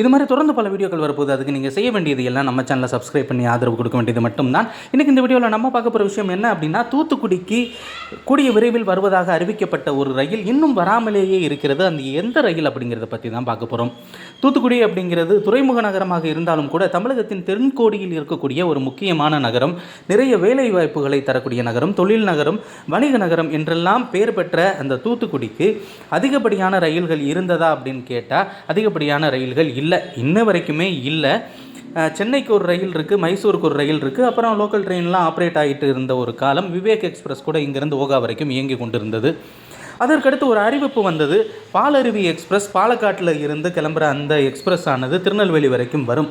இது மாதிரி தொடர்ந்து பல வீடியோக்கள் வரப்போது அதுக்கு நீங்கள் செய்ய வேண்டியது எல்லாம் நம்ம சேனலை சப்ஸ்கிரைப் பண்ணி ஆதரவு கொடுக்க வேண்டியது மட்டும்தான். இன்றைக்கி இந்த வீடியோவில் நம்ம பார்க்க போகிற விஷயம் என்ன அப்படின்னா தூத்துக்குடிக்கு கூடிய விரைவில் வருவதாக அறிவிக்கப்பட்ட ஒரு ரயில் இன்னும் வராமலேயே இருக்கிறது. அந்த எந்த ரயில் அப்படிங்கிறத பற்றி தான் பார்க்க போகிறோம் தூத்துக்குடி அப்படிங்கிறது துறைமுக நகரமாக இருந்தாலும் கூட தமிழகத்தின் தென்கோடியில் இருக்கக்கூடிய ஒரு முக்கியமான நகரம். நிறைய வேலை வாய்ப்புகளை தரக்கூடிய நகரம். தொழில் நகரம் வணிக நகரம் என்றெல்லாம் பெயர் பெற்ற அந்த தூத்துக்குடிக்கு அதிகப்படியான ரயில்கள் இருந்ததா அப்படின்னு கேட்டால் அதிகப்படியான ரயில்கள் இல்லை இன்ன வரைக்குமே இல்லை. சென்னைக்கு ஒரு ரயில் இருக்குது மைசூருக்கு ஒரு ரயில் இருக்குது அப்புறம் லோக்கல் ட்ரெயின்லாம் ஆப்ரேட் ஆகிட்டு இருந்த ஒரு காலம். விவேக் எக்ஸ்பிரஸ் கூட இங்கேருந்து ஓகா வரைக்கும் இயங்கி கொண்டிருந்தது. அதற்கடுத்து ஒரு அறிவிப்பு வந்தது. பாலருவி எக்ஸ்பிரஸ் பாலக்காட்டில் இருந்து கிளம்புற அந்த எக்ஸ்பிரஸ் ஆனது திருநெல்வேலி வரைக்கும் வரும்.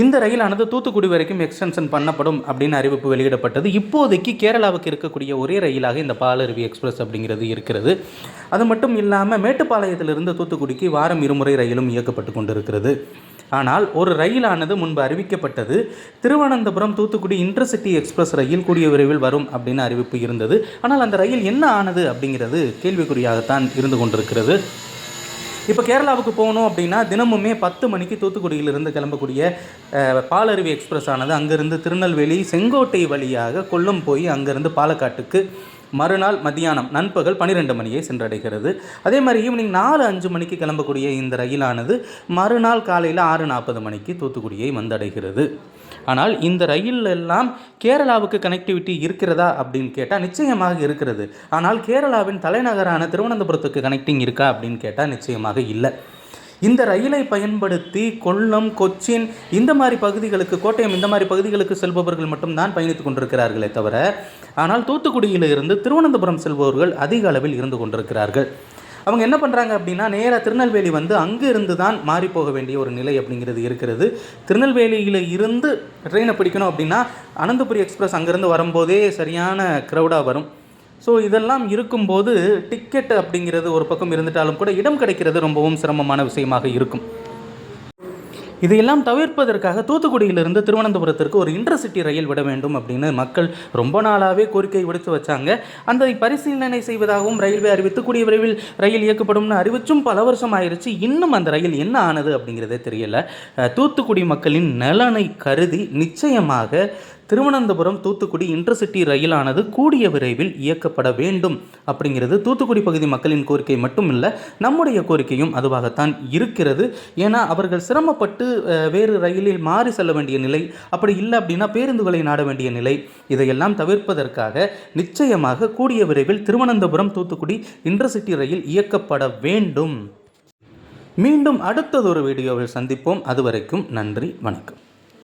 இந்த ரயிலானது தூத்துக்குடி வரைக்கும் எக்ஸ்டென்ஷன் பண்ணப்படும் அப்படின்னு அறிவிப்பு வெளியிடப்பட்டது. இப்போதைக்கு கேரளாவுக்கு இருக்கக்கூடிய ஒரே ரயிலாக இந்த பாலருவி எக்ஸ்பிரஸ் அப்படிங்கிறது இருக்கிறது. அது மட்டும் இல்லாமல் மேட்டுப்பாளையத்திலிருந்து தூத்துக்குடிக்கு வாரம் இருமுறை ரயிலும் இயக்கப்பட்டு கொண்டிருக்கிறது. ஆனால் ஒரு ரயிலானது முன்பு அறிவிக்கப்பட்டது. திருவனந்தபுரம் தூத்துக்குடி இன்டர்சிட்டி எக்ஸ்பிரஸ் ரயில் கூடிய விரைவில் வரும் அப்படின்னு அறிவிப்பு இருந்தது. ஆனால் அந்த ரயில் என்ன ஆனது அப்படிங்கிறது கேள்விக்குறியாகத்தான் இருந்து கொண்டிருக்கிறது. இப்போ கேரளாவுக்கு போகணும் அப்படின்னா தினமுமே பத்து மணிக்கு தூத்துக்குடியிலிருந்து கிளம்பக்கூடிய பாலருவி எக்ஸ்பிரஸ் ஆனது அங்கேருந்து திருநெல்வேலி செங்கோட்டை வழியாக கொல்லம் போய் அங்கேருந்து பாலக்காட்டுக்கு மறுநாள் மத்தியானம் நண்பகல் பன்னிரெண்டு மணியை சென்றடைகிறது. அதே மாதிரி ஈவினிங் நாலு அஞ்சு மணிக்கு கிளம்பக்கூடிய இந்த ரயிலானது மறுநாள் காலையில் ஆறு நாற்பது மணிக்கு தூத்துக்குடியை வந்தடைகிறது. ஆனால் இந்த ரயில் எல்லாம் கேரளாவுக்கு கனெக்டிவிட்டி இருக்கிறதா அப்படின்னு கேட்டால் நிச்சயமாக இருக்கிறது. ஆனால் கேரளாவின் தலைநகரான திருவனந்தபுரத்துக்கு கனெக்டிங் இருக்கா அப்படின்னு கேட்டால் நிச்சயமாக இல்லை. இந்த ரயிலை பயன்படுத்தி கொல்லம் கொச்சின் இந்த மாதிரி பகுதிகளுக்கு கோட்டயம் இந்த மாதிரி பகுதிகளுக்கு செல்பவர்கள் மட்டும்தான் பயணித்துக் கொண்டிருக்கிறார்களே தவிர ஆனால் தூத்துக்குடியில் இருந்து திருவனந்தபுரம் செல்பவர்கள் அதிக அளவில் இருந்து கொண்டிருக்கிறார்கள். அவங்க என்ன பண்ணுறாங்க அப்படின்னா நேராக திருநெல்வேலி வந்து அங்கே இருந்து தான் மாறி போக வேண்டிய ஒரு நிலை அப்படிங்கிறது இருக்கிறது. திருநெல்வேலியில் இருந்து ட்ரெயினை பிடிக்கணும் அப்படின்னா அனந்தபுரி எக்ஸ்பிரஸ் அங்கேருந்து வரும்போதே சரியான க்ரௌடாக வரும். ஸோ இதெல்லாம் இருக்கும்போது டிக்கெட் அப்படிங்கிறது ஒரு பக்கம் இருந்துட்டாலும் கூட இடம் கிடைக்கிறது ரொம்பவும் சிரமமான விஷயமாக இருக்கும். இதையெல்லாம் தவிர்ப்பதற்காக தூத்துக்குடியிலிருந்து திருவனந்தபுரத்திற்கு ஒரு இன்டர்சிட்டி ரயில் விட வேண்டும் அப்படின்னு மக்கள் ரொம்ப நாளாகவே கோரிக்கை விடுத்து வச்சாங்க. அந்த பரிசீலனை செய்வதாகவும் ரயில்வே அறிவித்து கூடிய விரைவில் ரயில் இயக்கப்படும்னு அறிவிச்சும் பல வருஷம் ஆயிடுச்சு இன்னும் அந்த ரயில் என்ன ஆனது அப்படிங்கிறதே தெரியல. தூத்துக்குடி மக்களின் நலனை கருதி நிச்சயமாக திருவனந்தபுரம் தூத்துக்குடி இன்டர்சிட்டி ரயிலானது கூடிய விரைவில் இயக்கப்பட வேண்டும் அப்படிங்கிறது தூத்துக்குடி பகுதி மக்களின் கோரிக்கை மட்டும் இல்லை நம்முடைய கோரிக்கையும் அதுவாகத்தான் இருக்கிறது. ஏன்னா அவர்கள் சிரமப்பட்டு வேறு ரயிலில் மாறி செல்ல வேண்டிய நிலை அப்படி இல்லை அப்படின்னா பேருந்துகளை நாட வேண்டிய நிலை. இதையெல்லாம் தவிர்ப்பதற்காக நிச்சயமாக கூடிய விரைவில் திருவனந்தபுரம் தூத்துக்குடி இன்டர்சிட்டி ரயில் இயக்கப்பட வேண்டும். மீண்டும் அடுத்ததொரு வீடியோவில் சந்திப்போம். அதுவரைக்கும் நன்றி வணக்கம்.